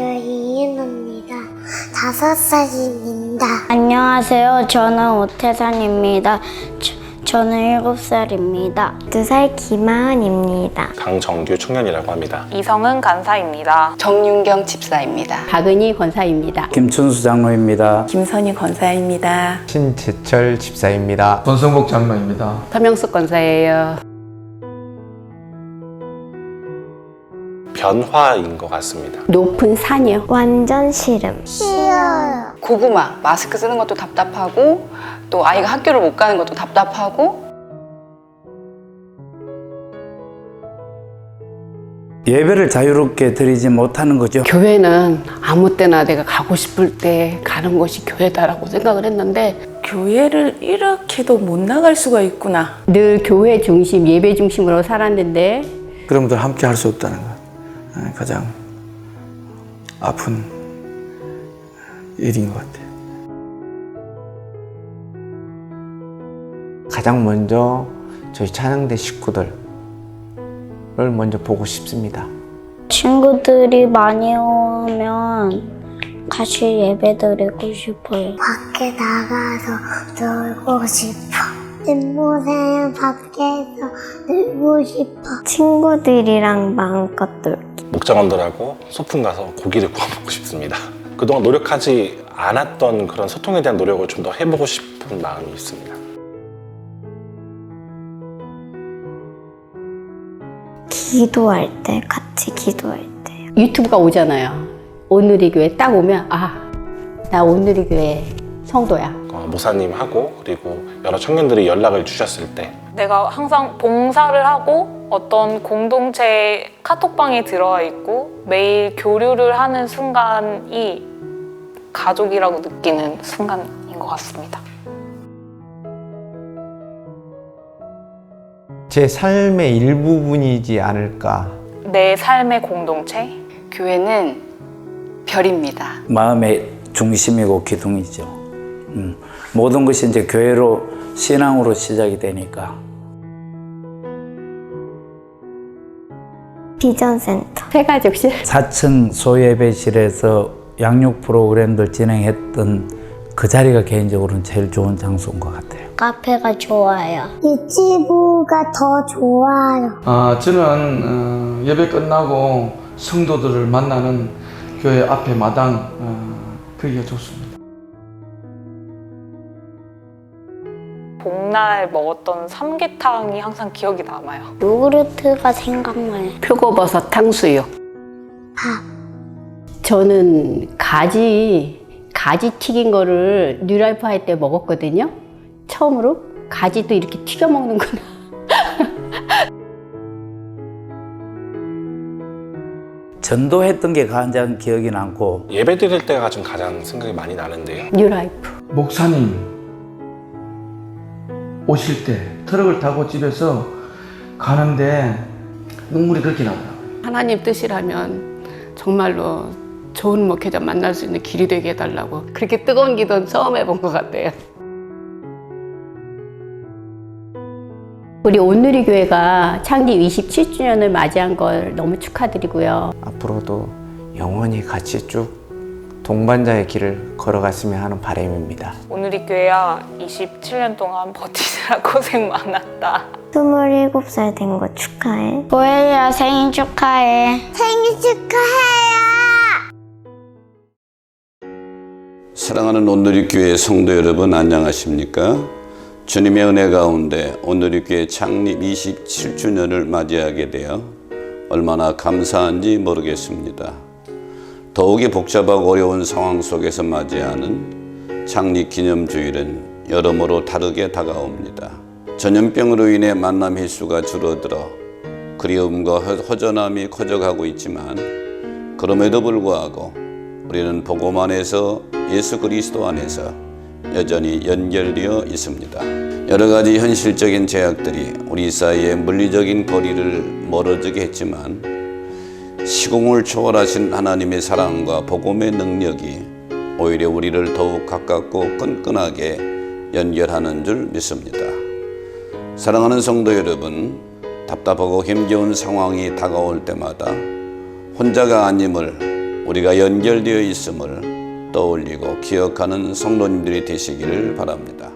안녕하세요. 이은호입니다. 다섯 살입니다. 안녕하세요. 저는 오태산입니다. 저, 저는 일곱 살입니다. 두 살 김하은입니다. 강정규 청년이라고 합니다. 이성은 간사입니다. 정윤경 집사입니다. 박은희 권사입니다. 김춘수 장로입니다. 김선희 권사입니다. 신재철 집사입니다. 권성복 장로입니다. 서명숙 권사예요. 변화인 것 같습니다. 높은 산이요. 완전 싫음. 싫어요. 고구마 마스크 쓰는 것도 답답하고 또 아이가 학교를 못 가는 것도 답답하고 예배를 자유롭게 드리지 못하는 거죠. 교회는 아무 때나 내가 가고 싶을 때 가는 곳이 교회다라고 생각을 했는데 교회를 이렇게도 못 나갈 수가 있구나. 늘 교회 중심, 예배 중심으로 살았는데 그럼들 함께 할 수 없다는 것. 아, 가장 아픈 일인 것 같아요. 가장 먼저 저희 찬양대 식구들을 먼저 보고 싶습니다. 친구들이 많이 오면 같이 예배 드리고 싶어요. 밖에 나가서 놀고 싶어. 친구생 밖에서 놀고 싶어. 친구들이랑 마음껏 놀. 목장원들하고 소풍 가서 고기를 구워 먹고 싶습니다. 그동안 노력하지 않았던 그런 소통에 대한 노력을 좀 더 해보고 싶은 마음이 있습니다. 기도할 때, 같이 기도할 때. 유튜브가 오잖아요. 오늘이 교회 딱 오면 아, 나 오늘이 교회 성도야. 어, 모사님하고 그리고 여러 청년들이 연락을 주셨을 때 내가 항상 봉사를 하고 어떤 공동체 카톡방에 들어와 있고 매일 교류를 하는 순간이 가족이라고 느끼는 순간인 것 같습니다. 제 삶의 일부분이지 않을까. 내 삶의 공동체, 교회는 별입니다. 마음의 중심이고 기둥이죠. 음, 모든 것이 이제 교회로 신앙으로 시작이 되니까 비전센터. 세가족실. 4층 소예배실에서 양육 프로그램들 진행했던 그 자리가 개인적으로는 제일 좋은 장소인 것 같아요. 카페가 좋아요. 유치부가 더 좋아요. 아, 저는 어, 예배 끝나고 성도들을 만나는 교회 앞에 마당 어, 그게 좋습니다. 복날 먹었던 삼계탕이 항상 기억이 남아요. 요구르트가 생각나요. 표고버섯 탕수육. 밥. 저는 가지 가지 튀긴 거를 뉴라이프 할 때 먹었거든요. 처음으로 가지도 이렇게 튀겨 먹는구나. 전도했던 게 가장 기억이 남고 예배 드릴 때가 좀 가장 생각이 많이 나는데요. 뉴라이프. 목사님 오실 때 트럭을 타고 집에서 가는데 눈물이 그렇게 나더라고요. 하나님 뜻이라면 정말로 좋은 목회자 만날 수 있는 길이 되게 해달라고 그렇게 뜨거운 기도는 처음 해본 것 같아요. 우리 온누리 교회가 창립 27주년을 맞이한 걸 너무 축하드리고요. 앞으로도 영원히 같이 쭉 동반자의 길을 걸어갔으면 하는 바람입니다. 오늘이 교회야 27년 동안 버티느라 고생 많았다. 27살 된 거 축하해. 보혜야 생일 축하해. 생일 축하해요. 사랑하는 온누리 교회 성도 여러분 안녕하십니까? 주님의 은혜 가운데 온누리 교회 창립 27주년을 맞이하게 되어 얼마나 감사한지 모르겠습니다. 더욱이 복잡하고 어려운 상황 속에서 맞이하는 창립 기념 주일은 여러모로 다르게 다가옵니다. 전염병으로 인해 만남 횟수가 줄어들어 그리움과 허- 허전함이 커져가고 있지만 그럼에도 불구하고 우리는 복음 안에서 예수 그리스도 안에서 여전히 연결되어 있습니다. 여러 가지 현실적인 제약들이 우리 사이의 물리적인 거리를 멀어지게 했지만 시공을 초월하신 하나님의 사랑과 복음의 능력이 오히려 우리를 더욱 가깝고 끈끈하게 연결하는 줄 믿습니다. 사랑하는 성도 여러분, 답답하고 힘겨운 상황이 다가올 때마다 혼자가 아님을 우리가 연결되어 있음을 떠올리고 기억하는 성도님들이 되시기를 바랍니다.